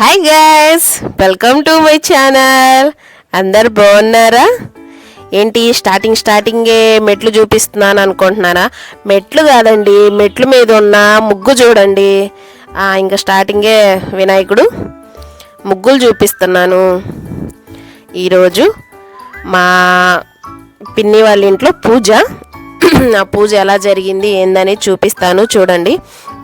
Hi guys welcome to my channel అందరు బాగున్నారా? ఏంటి స్టార్టింగ్ స్టార్టింగే మెట్లు చూపిస్తున్నాను అనుకుంటున్నారా? మెట్లు కాదండి మెట్లు మీద ఉన్న ముగ్గు చూడండి. ఇంకా స్టార్టింగే వినాయకుడు ముగ్గులు చూపిస్తున్నాను. ఈరోజు మా పిన్ని వాళ్ళ ఇంట్లో పూజ ఆ పూజ ఎలా జరిగింది ఏందని చూపిస్తాను. చూడండి.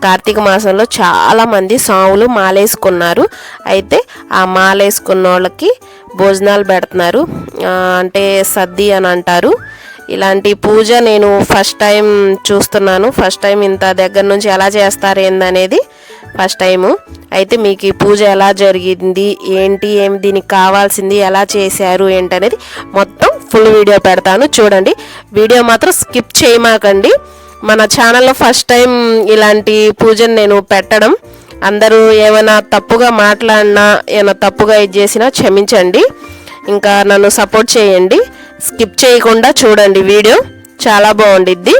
కార్తీక మాసంలో చాలామంది సాములు మాలేసుకున్నారు. అయితే ఆ మాలేసుకున్న వాళ్ళకి భోజనాలు పెడుతున్నారు. అంటే సద్ది అని అంటారు. ఇలాంటి పూజ నేను ఫస్ట్ టైం చూస్తున్నాను. ఫస్ట్ టైం ఇంత దగ్గర నుంచి ఎలా చేస్తారు ఏందనేది ఫస్ట్ టైము. అయితే మీకు ఈ పూజ ఎలా జరిగింది? ఏంటి? ఏం దీనికి కావాల్సింది? ఎలా చేశారు? ఏంటనేది మొత్తం ఫుల్ వీడియో పెడతాను. చూడండి. వీడియో మాత్రం స్కిప్ చేయమాకండి. మన ఛానల్లో ఫస్ట్ టైం ఇలాంటి పూజను నేను పెట్టడం. అందరూ ఏమైనా తప్పుగా మాట్లాడినా ఏమైనా తప్పుగా ఇది చేసినా క్షమించండి. ఇంకా నన్ను సపోర్ట్ చేయండి. స్కిప్ చేయకుండా చూడండి వీడియో చాలా బాగుండిద్ది.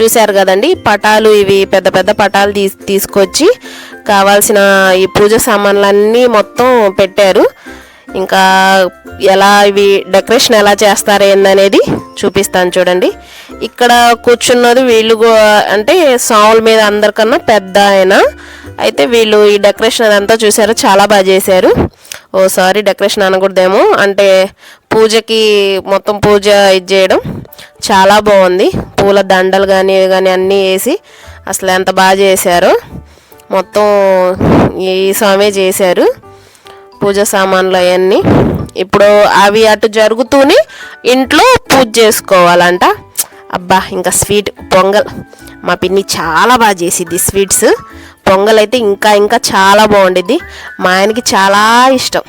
చూశారు కదండి. పటాలు ఇవి పెద్ద పెద్ద పటాలు తీస్ తీసుకొచ్చి కావాల్సిన ఈ పూజ సామాన్లన్నీ మొత్తం పెట్టారు. ఇంకా ఎలా ఇవి డెకరేషన్ ఎలా చేస్తారు ఏందనేది చూపిస్తాను చూడండి. ఇక్కడ కూర్చున్నది వీళ్ళు అంటే సాముల మీద అందరికన్నా పెద్ద ఆయన. అయితే వీళ్ళు ఈ డెకరేషన్ అదంతా చూసారు చాలా బాగా చేశారు. ఓ సారీ డెకరేషన్ అనకూడదేమో. అంటే పూజకి మొత్తం పూజ ఇది చేయడం చాలా బాగుంది. పూల దండలు కానీ కానీ అన్నీ వేసి అసలు ఎంత బాగా చేశారు. మొత్తం ఈ స్వామి చేశారు పూజ సామాన్లు అవన్నీ. ఇప్పుడు అవి అటు జరుగుతూనే ఇంట్లో పూజ చేసుకోవాలంట. అబ్బా ఇంకా స్వీట్ పొంగల్. మా పిన్ని చాలా బాగా చేసిద్ది స్వీట్స్. పొంగల్ అయితే ఇంకా ఇంకా చాలా బాగుండిద్ది. మా ఆయనకి చాలా ఇష్టం.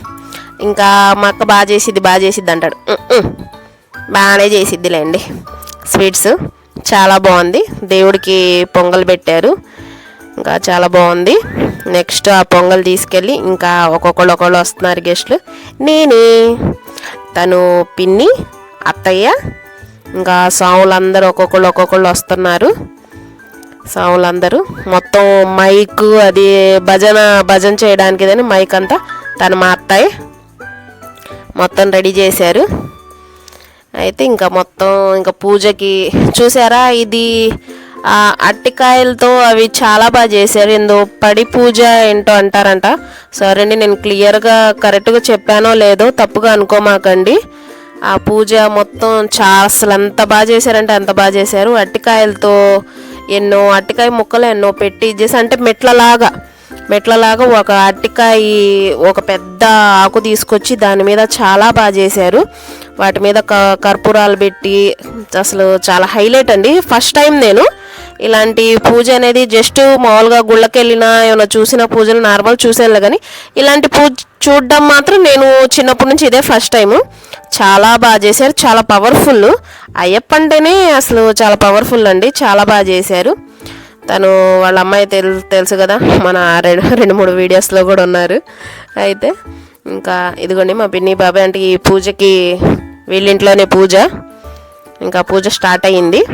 ఇంకా మా అక్క బాగా చేసిద్ది బాగా చేసిద్ది అంటాడు. బాగానే చేసిద్దిలేండి. స్వీట్స్ చాలా బాగుంది. దేవుడికి పొంగల్ పెట్టారు. ఇంకా చాలా బాగుంది. నెక్స్ట్ ఆ పొంగల్ తీసుకెళ్ళి ఇంకా ఒక్కొక్కళ్ళు ఒకళ్ళు వస్తున్నారు గెస్ట్లు. నేనే తను పిన్ని అత్తయ్య ఇంకా సాములందరూ ఒక్కొక్కళ్ళు ఒక్కొక్కళ్ళు వస్తున్నారు. సాములందరూ. మొత్తం మైక్ అది భజన భజన చేయడానికి కానీ మైక్ అంతా తను మా అత్తయ్య మొత్తం రెడీ చేశారు. అయితే ఇంకా మొత్తం ఇంకా పూజకి చూసారా? ఇది అట్టికాయలతో అవి చాలా బాగా చేశారు. ఏందో పడి పూజ ఏంటో అంటారంట. సరే అండి నేను క్లియర్గా కరెక్ట్గా చెప్పానో లేదో తప్పుగా అనుకోమాకండి. ఆ పూజ మొత్తం చాలా అసలు ఎంత బాగా చేశారంటే అంత బాగా చేశారు. అట్టికాయలతో ఎన్నో అట్టికాయ ముక్కలు ఎన్నో పెట్టి చేసి అంటే మెట్లలాగా మెట్లలాగా ఒక అరటికాయ ఒక పెద్ద ఆకు తీసుకొచ్చి దాని మీద చాలా బాగా చేశారు. వాటి మీద క- కర్పూరాలు పెట్టి అసలు చాలా హైలైట్ అండి. ఫస్ట్ టైం నేను ఇలాంటి పూజ అనేది జస్ట్ మామూలుగా గుళ్ళకి వెళ్ళినా ఏమైనా చూసిన పూజలు నార్మల్ చూసానులే కానీ ఇలాంటి పూజ చూడడం మాత్రం నేను చిన్నప్పటి నుంచి ఇదే ఫస్ట్ టైము. చాలా బాగా చేశారు చాలా పవర్ఫుల్. అయ్యప్ప అంటేనే అసలు చాలా పవర్ఫుల్ అండి చాలా బాగా చేశారు. తను వాళ్ళ అమ్మాయి తెలు తెలుసు కదా? మన రెండు రెండు మూడు వీడియోస్లో కూడా ఉన్నారు. అయితే ఇంకా ఇదిగోండి మా పిన్ని బాబాయ్ అంటే ఈ పూజకి వీళ్ళింట్లోనే పూజ. ఇంకా పూజ స్టార్ట్ అయ్యింది.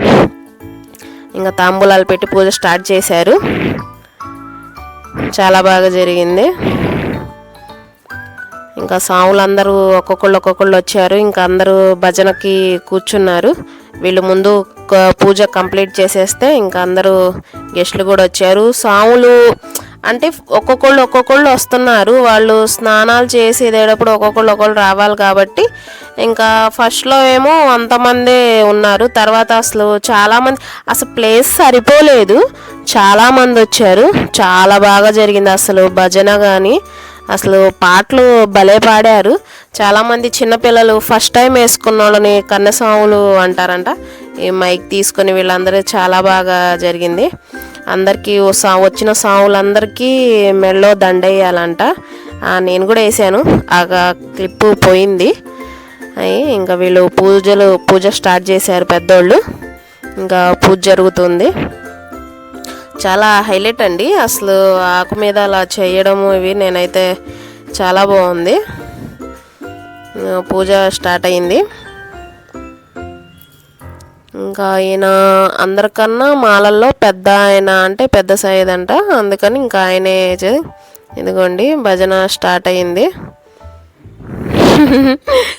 ఇంకా తాంబూలాలు పెట్టి పూజ స్టార్ట్ చేశారు. చాలా బాగా జరిగింది. ఇంకా సాములు అందరూ ఒక్కొక్కళ్ళు ఒక్కొక్కళ్ళు వచ్చారు. ఇంకా అందరూ భజనకి కూర్చున్నారు. వీళ్ళు ముందు పూజ కంప్లీట్ చేసేస్తే ఇంకా అందరూ గెస్ట్లు కూడా వచ్చారు. సాములు అంటే ఒక్కొక్కళ్ళు ఒక్కొక్కళ్ళు వస్తున్నారు. వాళ్ళు స్నానాలు చేసేటప్పుడు ఒక్కొక్కళ్ళు ఒక్కొక్కళ్ళు రావాలి కాబట్టి ఇంకా ఫస్ట్లో ఏమో అంతమందే ఉన్నారు. తర్వాత అసలు చాలామంది అసలు ప్లేస్ సరిపోలేదు. చాలామంది వచ్చారు. చాలా బాగా జరిగింది అసలు భజన కానీ. అసలు పాటలు భలే పాడారు. చాలామంది చిన్నపిల్లలు ఫస్ట్ టైం వేసుకున్న వాళ్ళని కన్నసాములు అంటారంట. ఈ మైక్ తీసుకొని వీళ్ళందరూ చాలా బాగా జరిగింది. అందరికీ ఓ సా వచ్చిన సాములందరికీ మెళ్ళో దండ వేయాలంట నేను కూడా వేసాను. ఆ క్లిప్పు పోయింది. అయి ఇంకా వీళ్ళు పూజలు పూజ స్టార్ట్ చేశారు పెద్దోళ్ళు. ఇంకా పూజ జరుగుతుంది. చాలా హైలైట్ అండి. అసలు ఆకు మీద అలా చేయడము ఇవి నేనైతే చాలా బాగుంది. పూజ స్టార్ట్ అయింది ఇంకా ఆయన అందరికన్నా మాలల్లో పెద్ద ఆయన అంటే పెద్ద సైజ్ అంట. అందుకని ఇంకా ఆయనే ఇదిగోండి భజన స్టార్ట్ అయింది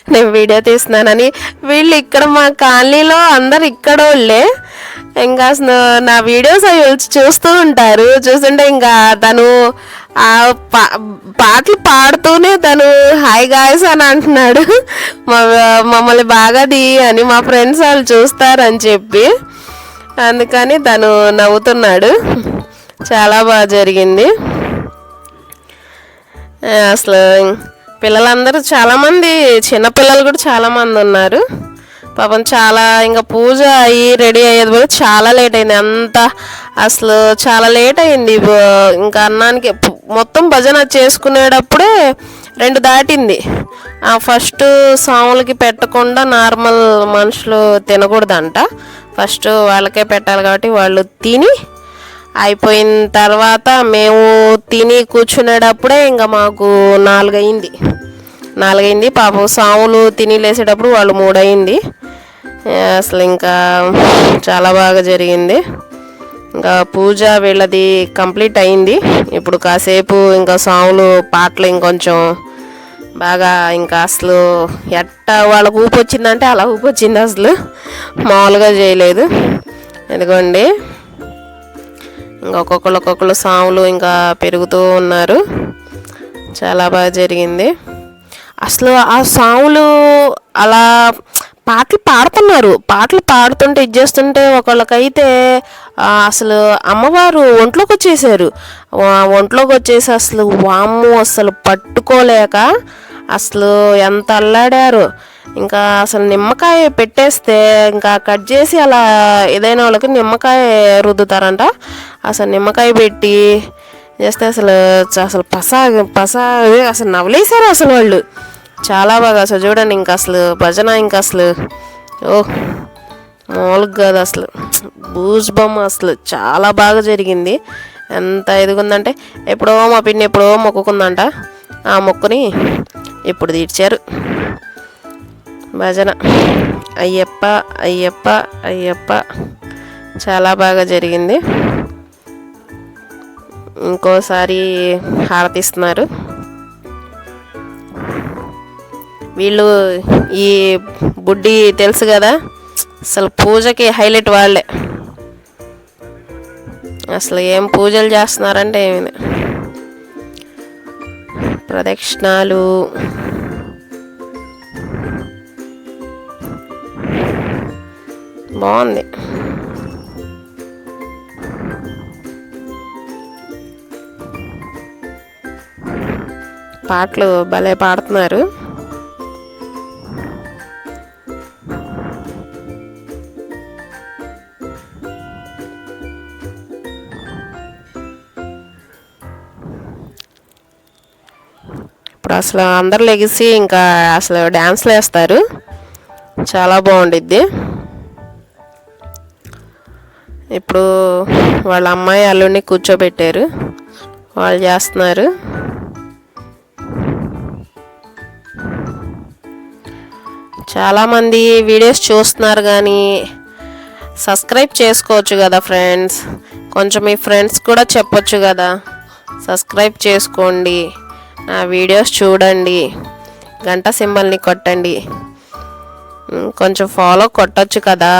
నేను వీడియో తీస్తున్నానని. వీళ్ళు ఇక్కడ మా కాలనీలో అందరు ఇక్కడ వాళ్ళే ఇంకా అసలు నా వీడియోస్ అవి చూస్తూ ఉంటారు. చూస్తుంటే ఇంకా తను ఆ పా పాటలు పాడుతూనే తను హాయ్ గాయస్ అని అంటున్నాడు. మా- మమ్మల్ని బాగా ది అని మా ఫ్రెండ్స్ వాళ్ళు చూస్తారని చెప్పి. అందుకని తను నవ్వుతున్నాడు. చాలా బాగా జరిగింది. అసలు పిల్లలందరూ చాలామంది చిన్నపిల్లలు కూడా చాలామంది ఉన్నారు. పాపం చాలా ఇంకా పూజ అయ్యి రెడీ అయ్యేది కూడా చాలా లేట్ అయింది. అంత అసలు చాలా లేట్ అయింది. ఇంకా అన్నానికి మొత్తం భజన చేసుకునేటప్పుడే రెండు దాటింది. ఆ ఫస్ట్ సాములకి పెట్టకుండా నార్మల్ మనుషులు తినకూడదంట. ఫస్ట్ వాళ్ళకే పెట్టాలి కాబట్టి వాళ్ళు తిని అయిపోయిన తర్వాత మేము తిని కూర్చునేటప్పుడే ఇంకా మాకు నాలుగైంది నాలుగైంది పాపం సాములు తిని లేసేటప్పుడు వాళ్ళు మూడయింది. అసలు ఇంకా చాలా బాగా జరిగింది. ఇంకా పూజ వీళ్ళది కంప్లీట్ అయింది. ఇప్పుడు కాసేపు ఇంకా సాములు పాటలు ఇంకొంచెం బాగా ఇంకా అసలు ఎట్ట వాళ్ళకు ఊపు వచ్చిందంటే అలా ఊపి వచ్చింది అసలు. మామూలుగా చేయలేదు. ఎందుకండి ఇంకా ఒక్కొక్కరు ఒక్కొక్కరు సాములు ఇంకా పెరుగుతూ ఉన్నారు. చాలా బాగా జరిగింది. అసలు ఆ సాములు అలా పాటలు పాడుతున్నారు. పాటలు పాడుతుంటే ఇది చేస్తుంటే ఒకళ్ళకైతే అసలు అమ్మవారు ఒంట్లోకి వచ్చేసారు. ఒంట్లోకి వచ్చేసి అసలు వాము అసలు పట్టుకోలేక అసలు ఎంత అల్లాడారు. ఇంకా అసలు నిమ్మకాయ పెట్టేస్తే ఇంకా కట్ చేసి అలా ఏదైనా వాళ్ళకి నిమ్మకాయ రుద్దుతారంట. అసలు నిమ్మకాయ పెట్టి చేస్తే అసలు అసలు పసా పసా అదే అసలు నవలేశారు అసలు వాళ్ళు. చాలా బాగా అసలు చూడండి ఇంకా అసలు భజన ఇంకా అసలు. ఓ మామూలుగా కాదు అసలు. బూజ్ బొమ్మ అసలు చాలా బాగా జరిగింది. ఎంత ఎదుగుందంటే ఎప్పుడో మా పిన్ని ఎప్పుడో మొక్కుకుందంట. ఆ మొక్కుని ఇప్పుడు తీర్చారు. భజన. అయ్యప్ప అయ్యప్ప అయ్యప్ప. చాలా బాగా జరిగింది. ఇంకోసారి హారతిస్తున్నారు. వీళ్ళు ఈ బుడ్డి తెలుసు కదా? అసలు పూజకి హైలైట్ వాళ్ళే. అసలు ఏం పూజలు చేస్తున్నారంటే ఏమి ప్రదక్షిణాలు. బాగుంది. పాటలు భలే పాడుతున్నారు. ఇప్పుడు అసలు అందరు లెగిసి ఇంకా అసలు డ్యాన్స్లు వేస్తారు. చాలా బాగుండిద్ది. ఇప్పుడు వాళ్ళ అమ్మాయి అల్లుడిని కూర్చోబెట్టారు. వాళ్ళు చేస్తున్నారు. చాలామంది వీడియోస్ చూస్తున్నారు కానీ సబ్స్క్రైబ్ చేసుకోవచ్చు కదా ఫ్రెండ్స్. కొంచెం మీ ఫ్రెండ్స్ కూడా చెప్పొచ్చు కదా. సబ్స్క్రైబ్ చేసుకోండి. నా వీడియోస్ చూడండి. గంట సింబల్ని కొట్టండి. కొంచెం ఫాలో కొట్టచ్చు కదా.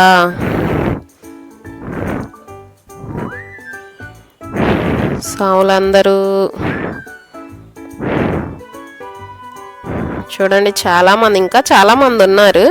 సాములందరూ. చూడండి చాలా మంది ఇంకా చాలామంది ఉన్నారు.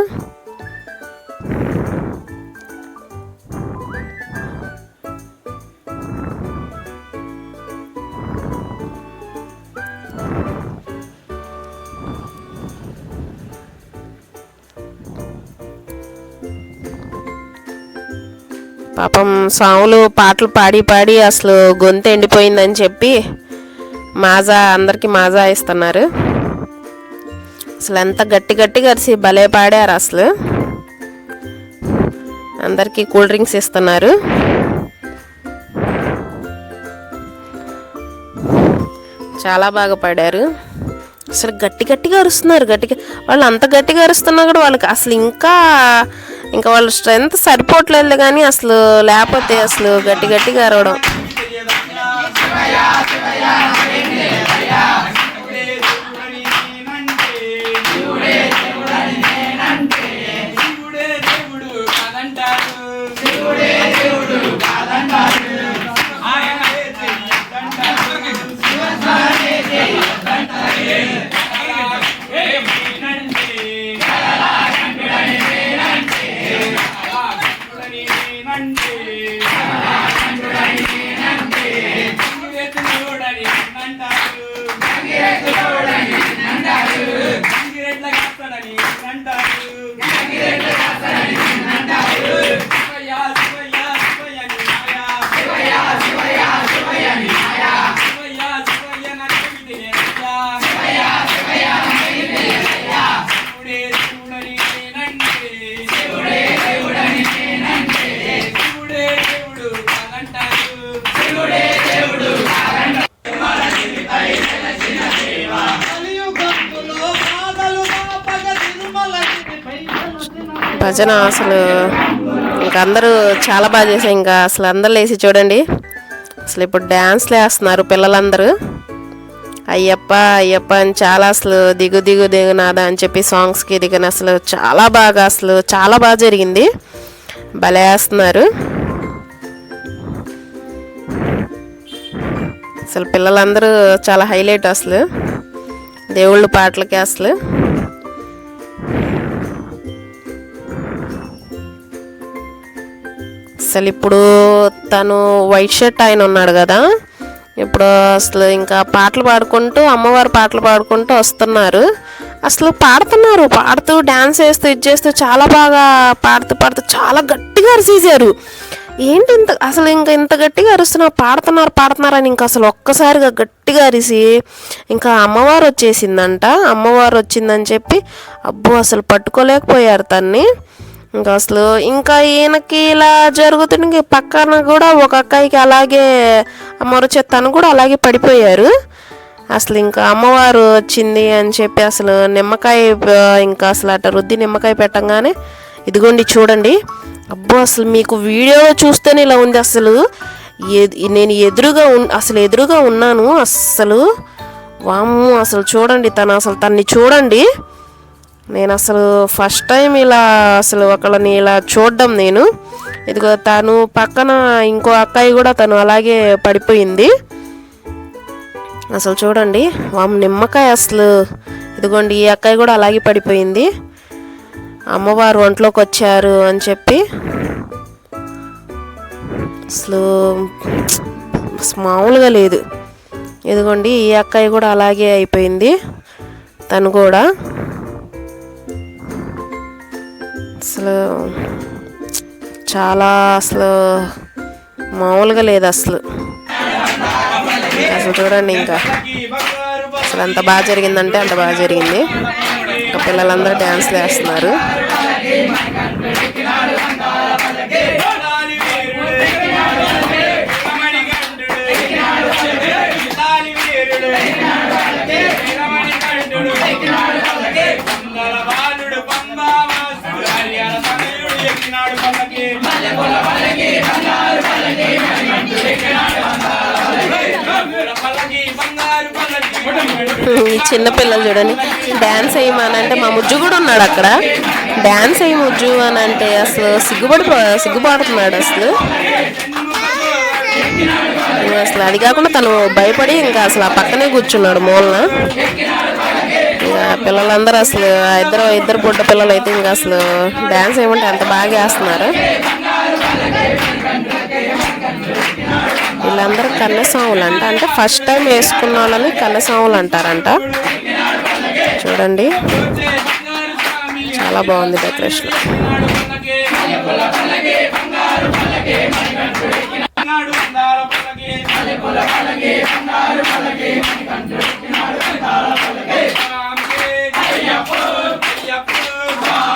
పాపం సాములు పాటలు పాడి పాడి అసలు గొంతు ఎండిపోయిందని చెప్పి మాజా అందరికీ మాజా ఇస్తున్నారు. అసలు ఎంత గట్టి గట్టిగా అరిసి భలే పాడారు అసలు. అందరికీ కూల్ డ్రింక్స్ ఇస్తున్నారు. చాలా బాగా పాడారు. అసలు గట్టి గట్టిగా అరుస్తున్నారు గట్టిగా వాళ్ళు అంత గట్టిగా అరుస్తున్నా కూడా వాళ్ళకి అసలు ఇంకా ఇంకా వాళ్ళ స్ట్రెంత్ సరిపోవట్లేదు కానీ అసలు లేకపోతే అసలు గట్టి గట్టిగా అరవడం. భజన అసలు ఇంకా అందరూ చాలా బాగా చేశారు. ఇంకా అసలు అందరు లేచి చూడండి. అసలు ఇప్పుడు డ్యాన్స్లు వేస్తున్నారు పిల్లలందరూ. అయ్యప్ప అయ్యప్ప అని చాలా అసలు దిగు దిగు దిగునాదా అని చెప్పి సాంగ్స్కి దిగిన అసలు చాలా బాగా అసలు చాలా బాగా జరిగింది. భలే వేస్తున్నారు. అసలు పిల్లలందరూ చాలా హైలైట్ అసలు. దేవుళ్ళ పాటలకి అసలు. అసలు ఇప్పుడు తను వైట్ షర్ట్ ఆయన ఉన్నాడు కదా ఇప్పుడు అసలు ఇంకా పాటలు పాడుకుంటూ అమ్మవారు పాటలు పాడుకుంటూ వస్తున్నారు. అసలు పాడుతున్నారు పాడుతూ డ్యాన్స్ వేస్తూ ఇది చేస్తూ చాలా బాగా పాడుతూ పాడుతూ చాలా గట్టిగా అరిసేసారు ఏంటి ఇంత అసలు ఇంకా ఇంత గట్టిగా అరుస్తున్నారు పాడుతున్నారు పాడుతున్నారు అని ఇంకా అసలు ఒక్కసారిగా గట్టిగా అరిసి ఇంకా అమ్మవారు వచ్చేసిందంట అమ్మవారు వచ్చిందని చెప్పి అబ్బో అసలు పట్టుకోలేకపోయారు తన్ని. ఇంకా అసలు ఇంకా ఈయనకి ఇలా జరుగుతుంది పక్కన కూడా ఒక అక్కాయికి అలాగే అమ్మవారు చెత్తను కూడా అలాగే పడిపోయారు. అసలు ఇంకా అమ్మవారు వచ్చింది అని చెప్పి అసలు నిమ్మకాయ ఇంకా అసలు అట్ట రుద్ది నిమ్మకాయ పెట్టంగానే ఇదిగోండి చూడండి. అబ్బో అసలు మీకు వీడియో చూస్తేనే ఇలా ఉంది అసలు. ఎ- నేను ఎదురుగా ఉన్ అసలు ఎదురుగా ఉన్నాను అస్సలు. వాము అసలు చూడండి తను అసలు తన్ని చూడండి. నేను అసలు ఫస్ట్ టైం ఇలా అసలు ఒకళ్ళని ఇలా చూడడం నేను. ఇదిగో తను పక్కన ఇంకో అక్కాయి కూడా తను అలాగే పడిపోయింది. అసలు చూడండి వామ్ నిమ్మకాయ అసలు. ఇదిగోండి ఈ అక్కాయి కూడా అలాగే పడిపోయింది. అమ్మవారు ఒంట్లోకి వచ్చారు అని చెప్పి. అసలు అసలు మామూలుగా లేదు. ఇదిగోండి ఈ అక్కాయి కూడా అలాగే అయిపోయింది. తను కూడా. అసలు చాలా అసలు మామూలుగా లేదు అసలు. అసలు చూడండి ఇంకా. అసలు ఎంత బాగా జరిగిందంటే అంత బాగా జరిగింది. ఇంకా పిల్లలందరూ డ్యాన్స్ వేస్తున్నారు. ఎక్కినాడు పల్లకి. పల్లకి బంగారు పల్లకి ఈ చిన్న పిల్లలు చూడండి. డ్యాన్స్ వేయమని అంటే మా ముజ్జు కూడా ఉన్నాడు అక్కడ. డ్యాన్స్ వేయి ముజ్జు అని అంటే అసలు సిగ్గుపడి సిగ్గుపడుతున్నాడు అసలు. అసలు అది కాకుండా తను భయపడి ఇంకా అసలు ఆ పక్కనే కూర్చున్నాడు మూలన. పిల్లలందరూ అసలు ఇద్దరు ఇద్దరు బుడ్డ పిల్లలు అయితే ఇంకా అసలు డ్యాన్స్ ఏమంటే అంత బాగా వేస్తున్నారు వీళ్ళందరూ కన్నెసాములు అంట. అంటే ఫస్ట్ టైం వేసుకున్న వాళ్ళని కన్నెసాములు అంటారంట. చూడండి. చాలా బాగుంది డెకరేషన్ పలకే అందాల పల్లకి అయ్యప్ప అయ్యప్ప స్వామియప్ప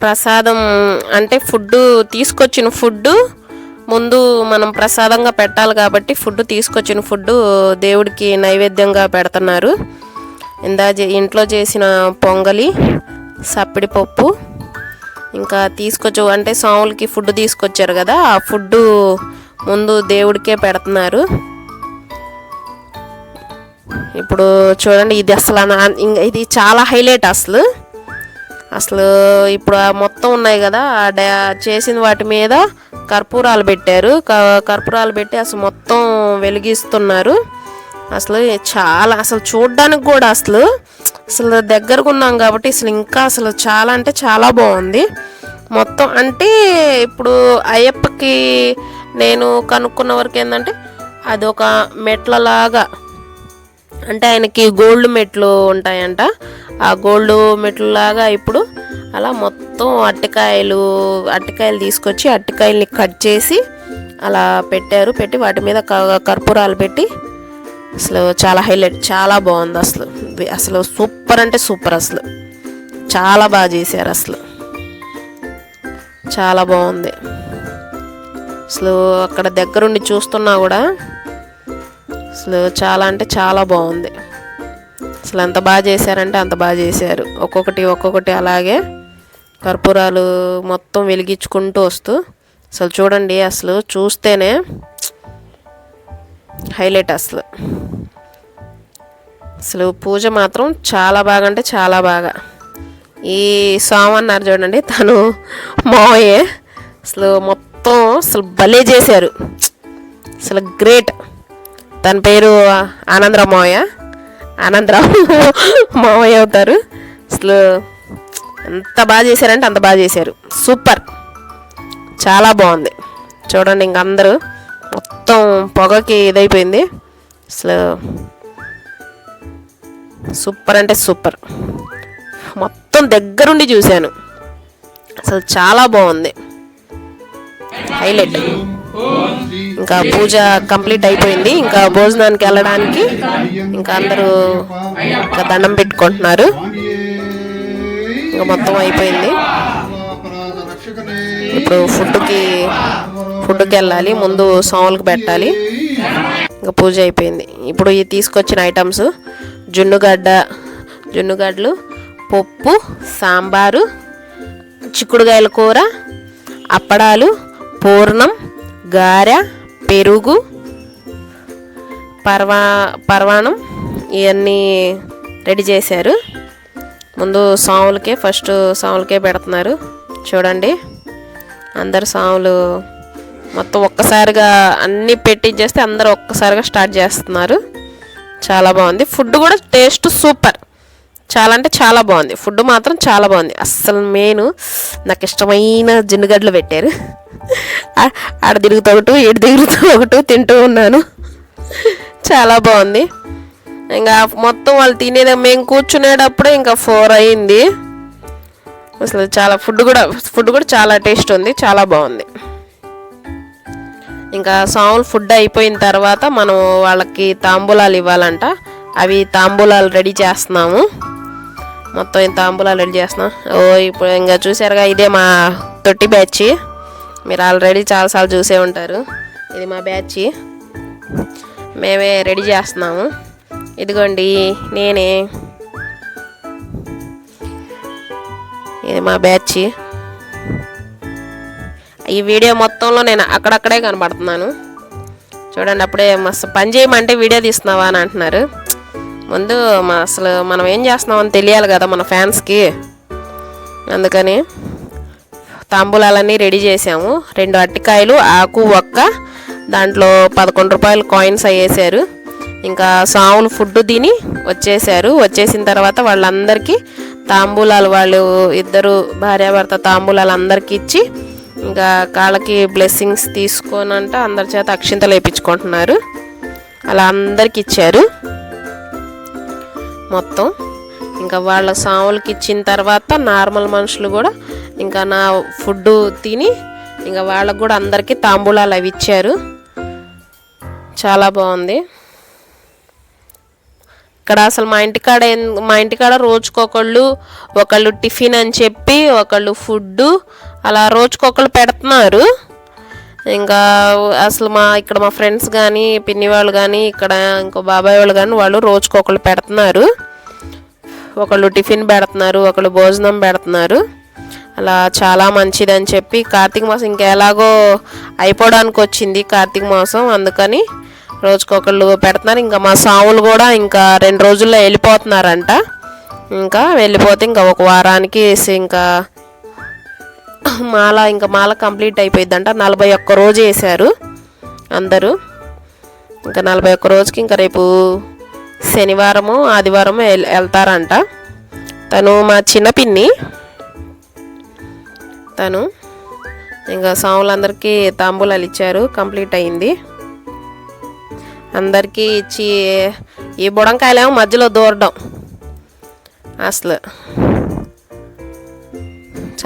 ప్రసాదం అంటే ఫుడ్ తీసుకొచ్చిన ఫుడ్ ముందు మనం ప్రసాదంగా పెట్టాలి కాబట్టి ఫుడ్ తీసుకొచ్చిన ఫుడ్ దేవుడికి నైవేద్యంగా పెడుతున్నారు. ఇందా చే- ఇంట్లో చేసిన పొంగలి సప్పిడి పప్పు ఇంకా తీసుకొచ్చు అంటే సాములకి ఫుడ్ తీసుకొచ్చారు కదా ఆ ఫుడ్ ముందు దేవుడికే పెడుతున్నారు. ఇప్పుడు చూడండి ఇది అసలు అన- ఇది చాలా హైలైట్ అసలు. అసలు ఇప్పుడు ఆ మొత్తం ఉన్నాయి కదా ఆ డ్యా చేసిన వాటి మీద కర్పూరాలు పెట్టారు. క- కర్పూరాలు పెట్టి అసలు మొత్తం వెలిగిస్తున్నారు. అసలు చాలా అసలు చూడ్డానికి కూడా అసలు అసలు దగ్గరకు ఉన్నాం కాబట్టి అసలు ఇంకా అసలు చాలా అంటే చాలా బాగుంది. మొత్తం అంటే ఇప్పుడు అయ్యప్పకి నేను కనుక్కున్న వరకు ఏంటంటే అది ఒక మెట్లలాగా అంటే ఆయనకి గోల్డ్ మెట్లు ఉంటాయంట. ఆ గోల్డ్ మెట్లులాగా ఇప్పుడు అలా మొత్తం అట్టకాయలు అట్టకాయలు తీసుకొచ్చి అట్టకాయల్ని కట్ చేసి అలా పెట్టారు. పెట్టి వాటి మీద క- కర్పూరాలు పెట్టి అసలు చాలా హైలైట్ చాలా బాగుంది అసలు. అసలు సూపర్ అంటే సూపర్ అసలు. చాలా బాగా చేశారు అసలు. చాలా బాగుంది. అసలు అక్కడ దగ్గరుండి చూస్తున్నా కూడా అసలు చాలా అంటే చాలా బాగుంది. అసలు ఎంత బాగా చేశారంటే అంత బాగా చేశారు. ఒక్కొక్కటి ఒక్కొక్కటి అలాగే కర్పూరాలు మొత్తం వెలిగించుకుంటూ వస్తూ అసలు చూడండి అసలు చూస్తేనే హైలైట్ అసలు. అసలు పూజ మాత్రం చాలా బాగా అంటే చాలా బాగా. ఈ స్వామి అన్నారు చూడండి తను మావయ్యే అసలు మొత్తం అసలు భలే చేశారు. అసలు గ్రేట్. తన పేరు ఆనందరావు మావయ్య ఆనందరావు మావయ్య అవుతారు. అసలు ఎంత బాగా చేశారంటే అంత బాగా చేశారు. సూపర్. చాలా బాగుంది. చూడండి ఇంక అందరూ మొత్తం పొగకి ఇదైపోయింది. అసలు సూపర్ అంటే సూపర్. మొత్తం దగ్గరుండి చూశాను. అసలు చాలా బాగుంది. హైలైట్. ఇంకా పూజ కంప్లీట్ అయిపోయింది. ఇంకా భోజనానికి వెళ్ళడానికి ఇంకా అందరూ ఇంకా దండం పెట్టుకుంటున్నారు. ఇంకా మొత్తం అయిపోయింది. ఇప్పుడు ఫుడ్కి ఫుడ్కి వెళ్ళాలి. ముందు సాములకు పెట్టాలి. ఇంకా పూజ అయిపోయింది. ఇప్పుడు ఈ తీసుకొచ్చిన ఐటమ్స్ జున్నుగడ్డ జున్నుగడ్డలు పప్పు సాంబారు చిక్కుడుగాయల కూర అప్పడాలు పూర్ణం గారె పెరుగు పర్వా పర్వాణం ఇవన్నీ రెడీ చేశారు. ముందు సాములకే ఫస్ట్ సాములకే పెడుతున్నారు. చూడండి అందరు సాములు మొత్తం ఒక్కసారిగా అన్నీ పెట్టించేస్తే అందరూ ఒక్కసారిగా స్టార్ట్ చేస్తున్నారు. చాలా బాగుంది. ఫుడ్ కూడా టేస్ట్ సూపర్. చాలా అంటే చాలా బాగుంది. ఫుడ్ మాత్రం చాలా బాగుంది. అస్సలు మెయిన్ నాకు ఇష్టమైన జిన్నుగడ్డలు పెట్టారు. ఆడ తిరుగుతూ ఒకటి ఇటు తిరుగుతూ ఒకటి తింటూ ఉన్నాను. చాలా బాగుంది. ఇంకా మొత్తం వాళ్ళు తినేది మేము కూర్చునేటప్పుడే ఇంకా ఫోర్ అయింది. అసలు చాలా ఫుడ్ కూడా ఫుడ్ కూడా చాలా టేస్ట్ ఉంది చాలా బాగుంది. ఇంకా సాములు ఫుడ్ అయిపోయిన తర్వాత మనం వాళ్ళకి తాంబూలాలు ఇవ్వాలంట. అవి తాంబూలాలు రెడీ చేస్తున్నాము. మొత్తం తాంబూలాలు రెడీ చేస్తున్నాం. ఓ ఇప్పుడు ఇంకా చూసారుగా ఇదే మా తొట్టి బ్యాచ్. మీరు ఆల్రెడీ చాలాసార్లు చూసే ఉంటారు. ఇది మా బ్యాచ్ మేమే రెడీ చేస్తున్నాము. ఇదిగోండి నేనే. ఇది మా బ్యాచ్ ఈ వీడియో మొత్తంలో నేను అక్కడక్కడే కనబడుతున్నాను. చూడండి అప్పుడే మస్తు పని చేయమంటే వీడియో తీస్తున్నావా అని అంటున్నారు. ముందు మా అసలు మనం ఏం చేస్తున్నామని తెలియాలి కదా మన ఫ్యాన్స్కి అందుకని తాంబూలాలన్నీ రెడీ చేసాము రెండు అట్టికాయలు ఆకు ఒక్క దాంట్లో పదకొండు రూపాయలు కాయిన్స్ అయ్యేసారు ఇంకా సాములు ఫుడ్ తిని వచ్చేసారు వచ్చేసిన తర్వాత వాళ్ళందరికీ తాంబూలాలు వాళ్ళు ఇద్దరు భార్యాభర్త తాంబూలాలు అందరికీ ఇచ్చి ఇంకా కాళ్ళకి బ్లెస్సింగ్స్ తీసుకోనంట అందరి చేత అక్షింతలు వేయించుకుంటున్నారు అలా అందరికి ఇచ్చారు. మొత్తం ఇంకా వాళ్ళ సాములకి ఇచ్చిన తర్వాత నార్మల్ మనుషులు కూడా ఇంకా నా ఫుడ్ తిని ఇంకా వాళ్ళకు కూడా అందరికీ తాంబూలాలు అవి ఇచ్చారు. చాలా బాగుంది. ఇక్కడ అసలు మా ఇంటికాడ మా ఇంటికాడ రోజుకొకళ్ళు ఒకళ్ళు టిఫిన్ అని చెప్పి ఒకళ్ళు ఫుడ్ అలా రోజుకొకళ్ళు పెడుతున్నారు. ఇంకా అసలు మా ఇక్కడ మా ఫ్రెండ్స్ కానీ పిన్ని వాళ్ళు కానీ ఇక్కడ ఇంకో బాబాయ్ వాళ్ళు కానీ వాళ్ళు రోజుకొకళ్ళు పెడుతున్నారు. ఒకళ్ళు టిఫిన్ పెడుతున్నారు ఒకళ్ళు భోజనం పెడుతున్నారు. అలా చాలా మంచిదని చెప్పి కార్తీక మాసం ఇంకా ఎలాగో అయిపోవడానికి వచ్చింది కార్తీక మాసం. అందుకని రోజుకొకళ్ళు పెడుతున్నారు. ఇంకా మా సాములు కూడా ఇంకా రెండు రోజుల్లో వెళ్ళిపోతున్నారంట. ఇంకా వెళ్ళిపోతే ఇంకా ఒక వారానికి వేసి ఇంకా మాల ఇంకా మాల కంప్లీట్ అయిపోయిందంట నలభై ఒక్క రోజు వేశారు అందరూ. ఇంకా నలభై ఒక్క రోజుకి ఇంకా రేపు శనివారము ఆదివారము వెళ్తారంట. తను మా చిన్న పిన్ని. తను ఇంకా సాములందరికీ తాంబూలాలు ఇచ్చారు కంప్లీట్ అయింది. అందరికీ ఇచ్చి ఈ బుడంకాయలేమో మధ్యలో దూరడం. అసలు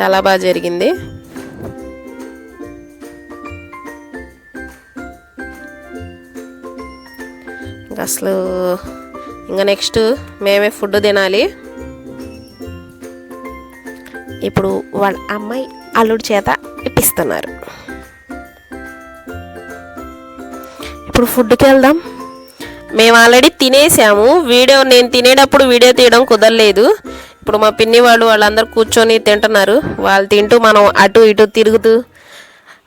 చాలా బాగా జరిగింది. ఇంకా అసలు ఇంకా నెక్స్ట్ మేమే ఫుడ్ తినాలి. ఇప్పుడు వాళ్ళ అమ్మాయి అల్లుడి చేత ఇప్పిస్తున్నారు. ఇప్పుడు ఫుడ్కి వెళ్దాం. మేము ఆల్రెడీ తినేసాము. వీడియో నేను తినేటప్పుడు వీడియో తీయడం కుదరలేదు. ఇప్పుడు మా పిన్ని వాళ్ళు వాళ్ళందరూ కూర్చొని తింటున్నారు. వాళ్ళు తింటూ మనం అటు ఇటు తిరుగుతూ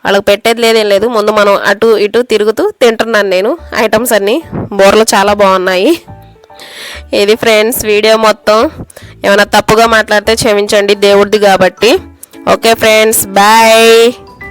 వాళ్ళకి పెట్టేది లేదేం లేదు. ముందు మనం అటు ఇటు తిరుగుతూ తింటున్నాను నేను. ఐటమ్స్ అన్నీ. బోర్లు చాలా బాగున్నాయి. ఇది ఫ్రెండ్స్ వీడియో మొత్తం. ఏమైనా తప్పుగా మాట్లాడితే క్షమించండి దేవుడిది కాబట్టి. Okay friends bye.